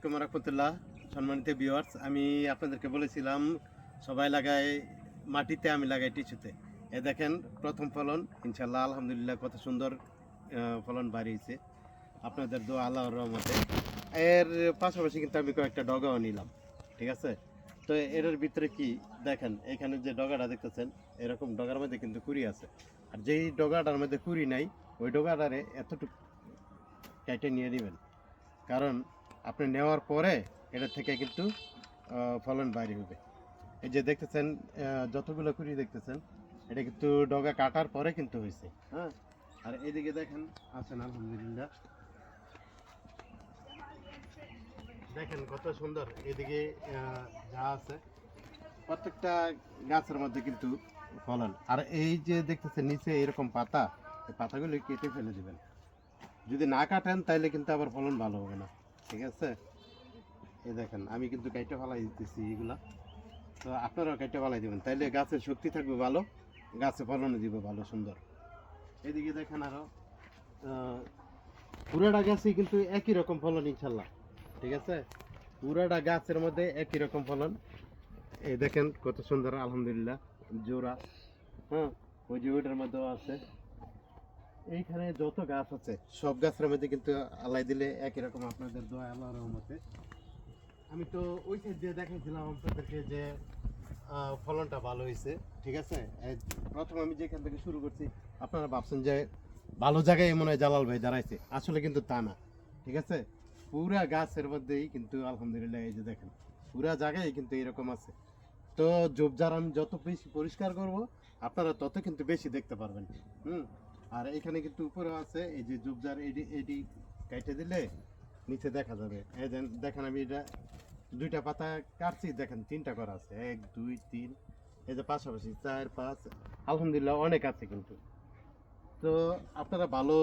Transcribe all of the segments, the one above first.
আসসালামু রহমতুল্লাহ। সম্মানিত ভিউয়ার্স আমি আপনাদেরকে বলেছিলাম, সবাই লাগায়, মাটিতে আমি লাগাই টিস্যুতে। এ দেখেন, প্রথম ফলন ইনশাল্লাহ আলহামদুলিল্লাহ, কত সুন্দর ফলন বাড়িয়েছে। আপনাদের দোয়া আল্লাহর রহমতে। এর পাশাপাশি কিন্তু আমি কয়েকটা ডগাও নিলাম, ঠিক আছে? তো এর ভিতরে কি? দেখেন, এখানে যে ডগাটা দেখতেছেন, এরকম ডগার মধ্যে কিন্তু কুড়ি আছে। আর যেই ডগাটার মধ্যে কুড়ি নাই, ওই ডগাটারে এতটুকু কেটে নিয়ে নেবেন। কারণ আপনি নেওয়ার পরে এটা থেকে কিন্তু ফলন বাইরে হবে। এই যে দেখতেছেন যতগুলো কুড়ি দেখতেছেন এটা কিন্তু ডগা কাটার পরে কিন্তু হয়েছে। হ্যাঁ। আর এদিকে দেখেন আছেন আলহামদুলিল্লাহ। দেখেন কত সুন্দর এদিকে যা আছে। প্রত্যেকটা গাছের মধ্যে কিন্তু ফলন। আর এই যে দেখতেছেন নিচে এরকম পাতা এই পাতাগুলো কেটে ফেলে দেবেন। যদি না কাটেন তাহলে কিন্তু আবার ফলন ভালো হবে না। ঠিক আছে? এই দেখেন আমি কিন্তু কাইটে ফালাই দিতেছি এগুলা। তো আপনারাও কাইটে ফালাই দিবেন। তাইলে গাছের শক্তি থাকবে ভালো গাছে ফলনও দিবে ভালো সুন্দর। এদিকে দেখেন আরও আহ, পুরাটা গাছই কিন্তু একই রকম ফলন ইনশাল্লাহ ঠিক আছে? পুরাটা গাছের মধ্যে একই রকম ফলন। এই দেখেন কত সুন্দর আলহামদুলিল্লাহ জোড়া। হ্যাঁ ওই যে মধ্যেও আছে। এইখানে যত গাছ আছে, সব গাছের মধ্যে কিন্তু আলাই দিলে একই রকম আপনাদের দোয়া, আল্লাহর রহমতে। আমি তো ওই সাইড দিয়ে দেখাইছিলাম আপনাদেরকে যে ফলনটা ভালো হয়েছে, ঠিক আছে? প্রথম আমি যেখান থেকে শুরু করছি, আপনারা ভাবছেন যে ভালো জায়গায় মনে হয় জালাল ভাই দাঁড়াইছে। আসলে কিন্তু তা না, ঠিক আছে? পুরা গাছের মধ্যেই কিন্তু আলহামদুলিল্লাহ এই যে দেখেন, পুরা জায়গায় কিন্তু এরকম আছে। তো ঝোপঝাড় আমি যত বেশি পরিষ্কার করব, আপনারা তত কিন্তু বেশি দেখতে পারবেন। হুম? আর এখানে কিন্তু উপরে আছে, এই যে জুবজার এডি এডি কাইটে দিলে নিচে দেখা যাবে। এই দেখেন আমি এটা দুইটা পাতা কাটছি, দেখেন তিনটা করা আছে, এক, দুই, তিন, এই যে পাশাপাশি চার, পাঁচ, আলহামদুলিল্লাহ অনেক আছে কিন্তু। তো আপনারা ভালো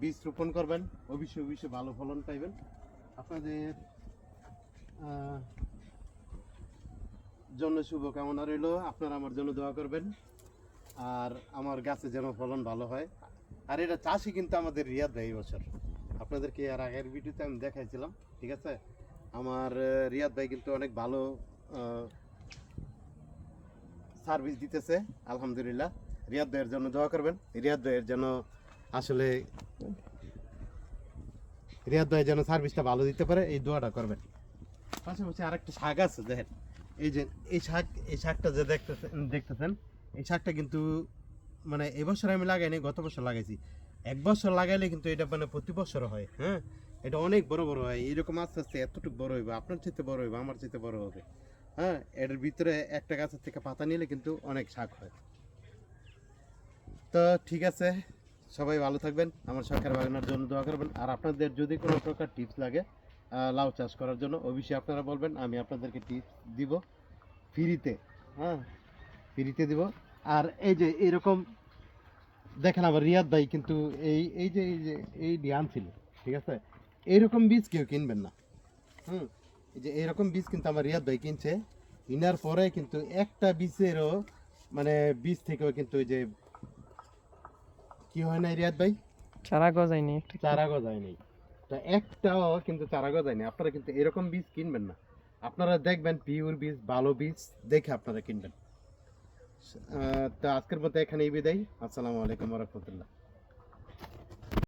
বীজ রোপণ করবেন, অবশ্যই অবশ্যই ভালো ফলন পাইবেন। আপনাদের জন্য শুভকামনা রইল, আপনারা আমার জন্য দোয়া করবেন। আর আমার গাছে যেন ফলন ভালো হয়। আর এটা চাষি কিন্তু আমাদের রিয়াদ ভাই বছর। আপনাদেরকে আর আগের ভিডিওতে আমি দেখাইছিলাম, ঠিক আছে? আমার রিয়াদ ভাই কিন্তু অনেক ভালো সার্ভিস দিতেছে, আলহামদুলিল্লাহ। রিয়াদ ভাইয়ের জন্য দোয়া করবেন। রিয়াদ ভাইয়ের যেন আসলে, রিয়াদ ভাই যেন সার্ভিসটা ভালো দিতে পারে, এই দোয়াটা করবেন। পাশাপাশি আরেকটা শাক আছে, দেখেন। এই যে, এই শাক, এই শাকটা যে দেখতেছেন দেখতেছেন এই শাকটা কিন্তু মানে এবছর আমি লাগাইনি, গত বছর লাগাইছি। এক বছর লাগাইলে কিন্তু এটা মানে প্রতি বছর হয় হ্যাঁ? এটা অনেক বড় বড় হয় এইরকম আস্তে আস্তে এতটুকু বড় হইবে, আপনার চাইতে বড় হইবে, আমার চাইতে বড় হবে হ্যাঁ? এটার ভিতরে একটা গাছের থেকে পাতা নিলে কিন্তু অনেক শাক হয়। তো ঠিক আছে, সবাই ভালো থাকবেন, আমার সরকার বাগানোর জন্য দোয়া করবেন, আর আপনাদের যদি কোনো প্রকার টিপস লাগে লাউ চাষ করার জন্য, অবশ্যই আপনারা বলবেন, আমি আপনাদেরকে টিপস দিব ফ্রিতে হ্যাঁ? ফ্রিতে দিব। আর এই যে এরকম দেখেন আবার রিয়াদ ভাই কিন্তু এই এই যে এই যে এই ধ্যান ছিল ঠিক আছে? এইরকম বীজ কেউ কিনবেন না। হুম? এই যে এইরকম বীজ কিন্তু আমার রিয়াদ ভাই কিনছে। কিনার পরে কিন্তু একটা বীজেরও মানে বীজ থেকেও কিন্তু ওই যে কি হয় না রিয়াদ ভাই? চারা গজায়নি চারা গজায় নেই তো একটাও কিন্তু চারা গজায় নেই আপনারা কিন্তু এরকম বীজ কিনবেন না। আপনারা দেখবেন পিওর বীজ ভালো বীজ দেখে আপনারা কিনবেন। তো আজকের মতো এখানেই বিদায়। আসসালামু আলাইকুম রহমতুল্লাহ।